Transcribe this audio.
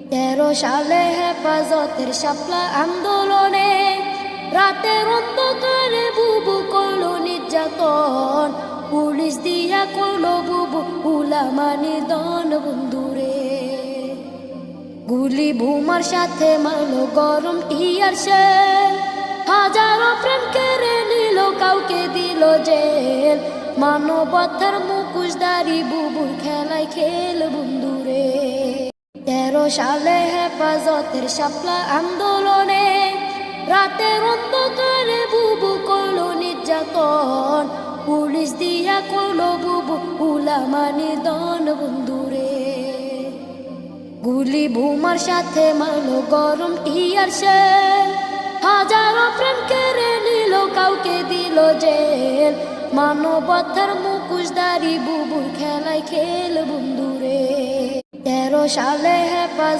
তেরো সালে হেফাজতের শাপলা আন্দোলনে রাতের অন্ধকারে বুবু করল নির্যাতন। পুলিশ দিয়া করল বুবু উলামানি দন বন্ধুরে। গুলি ভুমার সাথে মারলো গরম টিয়ার শেল হাজারো প্রেম কেড়ে নিল, কাউকে দিল জেল। মানবতার মুখোশধারী বুবুর খেলায় খেল, বন্ধুরে। তেরো সালে হেফাজতের শাপলা আন্দোলনে রাতের অন্ধকারে বুবু করল নির্যাতন। পুলিশ দিয়া করল বুবু উলামানি দন বন্ধুরে। গুলি ভুমার সাথে মারলো গরম টিয়ার শেল হাজারো প্রেম কেড়ে নিল, কাউকে দিল জেল। মানবতার মুখোশধারী বুবুর খেলায় খেল, বন্ধুরে। তেরো সালে হেফাজ